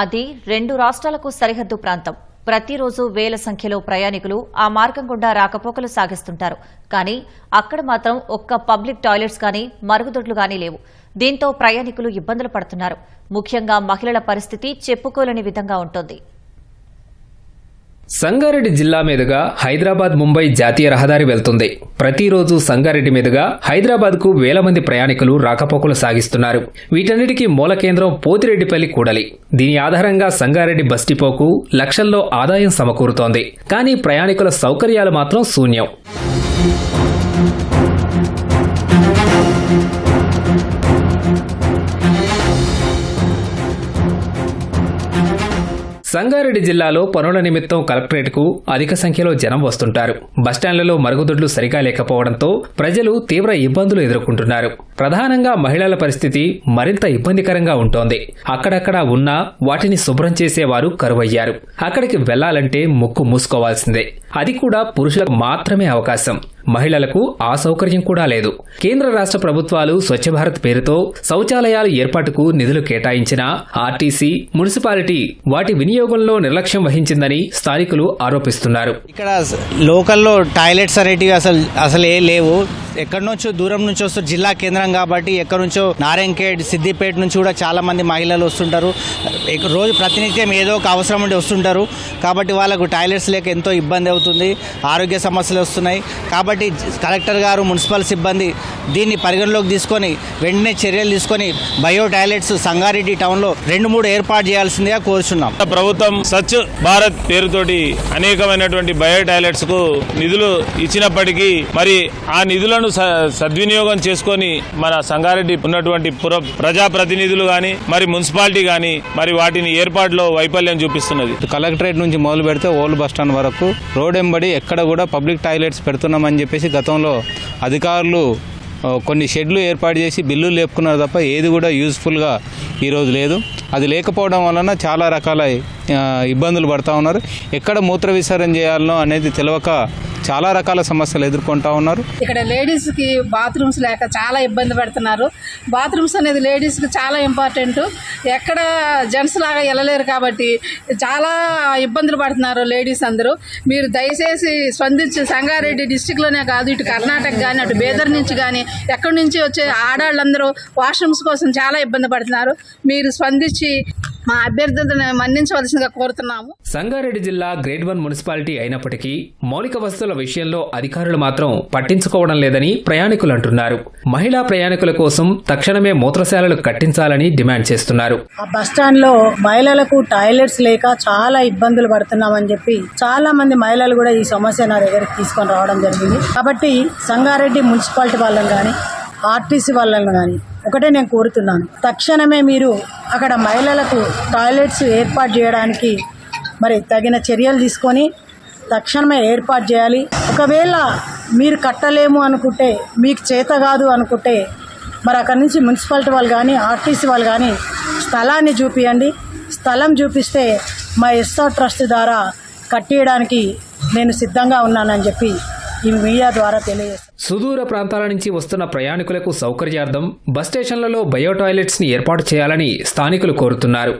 అది రెండు రాష్ట్రాలకు సరిహద్దు ప్రాంతం. ప్రతిరోజు వేల సంఖ్యలో ప్రయాణికులు ఆ మార్గం గుండా రాకపోకలు సాగిస్తుంటారు. కానీ అక్కడ మాత్రం ఒక్క పబ్లిక్ టాయిలెట్స్ కానీ మరుగుదొడ్లు కానీ లేవు. దీంతో ప్రయాణికులు ఇబ్బందులు పడుతున్నారు. ముఖ్యంగా మహిళల పరిస్థితి చెప్పుకోలేని విధంగా ఉంటుంది. సంగారెడ్డి జిల్లా మీదుగా హైదరాబాద్ ముంబై జాతీయ రహదారి వెళ్తుంది. ప్రతిరోజు సంగారెడ్డి మీదుగా హైదరాబాద్కు వేల మంది ప్రయాణికులు రాకపోకలు సాగిస్తున్నారు. వీటన్నిటికీ మూల కేంద్రం పోతిరెడ్డిపల్లి కూడలి. దీని ఆధారంగా సంగారెడ్డి బస్ డిపోకు లక్షల్లో ఆదాయం సమకూరుతోంది. కానీ ప్రయాణికుల సౌకర్యాలు మాత్రం శూన్యం. సంగారెడ్డి జిల్లాలో పనుల నిమిత్తం కలెక్టరేట్కు అధిక సంఖ్యలో జనం వస్తుంటారు. బస్టాండ్లలో మరుగుదొడ్లు సరిగా లేకపోవడంతో ప్రజలు తీవ్ర ఇబ్బందులు ఎదుర్కొంటున్నారు. ప్రధానంగా మహిళల పరిస్థితి మరింత ఇబ్బందికరంగా ఉంటోంది. అక్కడక్కడ ఉన్నా వాటిని శుభ్రం చేసేవారు కరువయ్యారు. అక్కడికి వెళ్ళాలంటే ముక్కు మూసుకోవాల్సిందే. అది కూడా పురుషులకు మాత్రమే అవకాశం. మహిళలకు ఆ సౌకర్యం కూడా లేదు. కేంద్ర రాష్ట్ర ప్రభుత్వాలు స్వచ్ఛ భారత్ పేరుతో శౌచాలయాల ఏర్పాటుకు నిధులు కేటాయించినా ఆర్టీసీ మున్సిపాలిటీ వాటి వినియోగంలో నిర్లక్ష్యం వహించిందని స్థానికులు ఆరోపిస్తున్నారు. ఇక్కడ లోకల్లో టాయిలెట్స్ అనేటివి అసలు అసలే లేవు. ఎక్కడి నుంచో దూరం నుంచి వస్తారు జిల్లా కేంద్రం కాబట్టి ఎక్కడి నుంచో నారాయణఖేడ్ సిద్దిపేట నుంచి కూడా చాలా మంది మహిళలు వస్తుంటారు. రోజు ప్రతినిత్యం ఏదో ఒక అవసరం ఉండి వస్తుంటారు. కాబట్టి వాళ్ళకు టాయిలెట్స్ లేక ఎంతో ఇబ్బంది అవుతుంది. ఆరోగ్య సమస్యలు వస్తున్నాయి. కాబట్టి కలెక్టర్ గారు మున్సిపల్ సిబ్బంది దీన్ని పరిగణలోకి తీసుకొని వెంటనే చర్యలు తీసుకొని బయో టాయిలెట్స్ సంగారెడ్డి టౌన్లో రెండు మూడు ఏర్పాటు చేయాల్సిందిగా కోరుచున్నాం. ప్రభుత్వం స్వచ్ఛ భారత్ పేరుతోటి అనేకమైనటువంటి బయో టాయిలెట్స్కు నిధులు ఇచ్చినప్పటికీ మరి ఆ నిధులను స- సద్వినియోగం చేసుకొని మన సంగారెడ్డి ఉన్నటువంటి పుర ప్రజాప్రతినిధులు గాని మరి మున్సిపాలిటీ గాని మరి వాటిని ఏర్పాటులో వైఫల్యం చూపిస్తున్నది. కలెక్టరేట్ నుంచి మొదలు పెడితే ఓల్డ్ బస్ స్టాండ్ వరకు రోడ్ ఎంబడి ఎక్కడ కూడా పబ్లిక్ టాయిలెట్స్ పెడుతున్నామని చెప్పేసి గతంలో అధికారులు కొన్ని షెడ్లు ఏర్పాటు చేసి బిల్లులు లేపుకున్నారు తప్ప ఏది కూడా యూజ్ఫుల్గా ఈరోజు లేదు. అది లేకపోవడం వలన చాలా రకాల ఇబ్బందులు పడతా ఉన్నారు. ఎక్కడ మూత్ర విసర్జన చేయాలనో అనేది తెలియక చాలా రకాల సమస్యలు ఎదుర్కొంటా ఉన్నారు. ఇక్కడ లేడీస్కి బాత్రూమ్స్ లేక చాలా ఇబ్బంది పడుతున్నారు. బాత్రూమ్స్ అనేది లేడీస్కి చాలా ఇంపార్టెంట్ ఎక్కడ జెంట్స్ లాగా వెళ్ళలేరు కాబట్టి చాలా ఇబ్బందులు పడుతున్నారు లేడీస్ అందరూ. మీరు దయచేసి స్పందించి సంగారెడ్డి డిస్టిక్లోనే కాదు ఇటు కర్ణాటక కానీ అటు బేదర్ నుంచి కానీ ఎక్కడి నుంచి వచ్చే ఆడవాళ్ళందరూ వాష్రూమ్స్ కోసం చాలా ఇబ్బంది పడుతున్నారు. మీరు స్పందించి మా అభ్యర్థులను మన్నించవలసిందిగా కోరుతున్నాము. సంగారెడ్డి జిల్లా గ్రేడ్ వన్ మున్సిపాలిటీ అయినప్పటికీ మౌలిక వసతుల విషయంలో అధికారులు మాత్రం పట్టించుకోవడం లేదని ప్రయాణికులు అంటున్నారు. మహిళా ప్రయాణికుల కోసం తక్షణమే మూత్రశాలలు కట్టించాలని డిమాండ్ చేస్తున్నారు. ఆ బస్ స్టాండ్లో మహిళలకు టాయిలెట్స్ లేక చాలా ఇబ్బందులు పడుతున్నామని చెప్పి చాలా మంది మహిళలు కూడా ఈ సమస్య నా దగ్గరికి తీసుకొని రావడం జరిగింది. కాబట్టి సంగారెడ్డి మున్సిపాలిటీ వాళ్ళని కానీ ఆర్టీసీ వాళ్ళను కానీ ఒకటే నేను కోరుతున్నాను. తక్షణమే మీరు అక్కడ మహిళలకు టాయిలెట్స్ ఏర్పాటు చేయడానికి మరి తగిన చర్యలు తీసుకొని తక్షణమే ఏర్పాటు చేయాలి. ఒకవేళ మీరు కట్టలేము అనుకుంటే మీకు చేత కాదు అనుకుంటే మరి అక్కడి నుంచి మున్సిపాలిటీ వాళ్ళు కానీ ఆర్టీసీ వాళ్ళు కానీ స్థలాన్ని చూపియండి. స్థలం చూపిస్తే మా ఎస్ఆర్ ట్రస్ట్ ద్వారా కట్టేయడానికి నేను సిద్ధంగా ఉన్నానని చెప్పి ఈ మీడియా ద్వారా తెలియజేస్తాను సుదూర ప్రాంతాల నుంచి వస్తున్న ప్రయాణికులకు సౌకర్యార్థం బస్ స్టేషన్లలో బయో టాయిలెట్స్ని ఏర్పాటు చేయాలని స్థానికులు కోరుతున్నారు.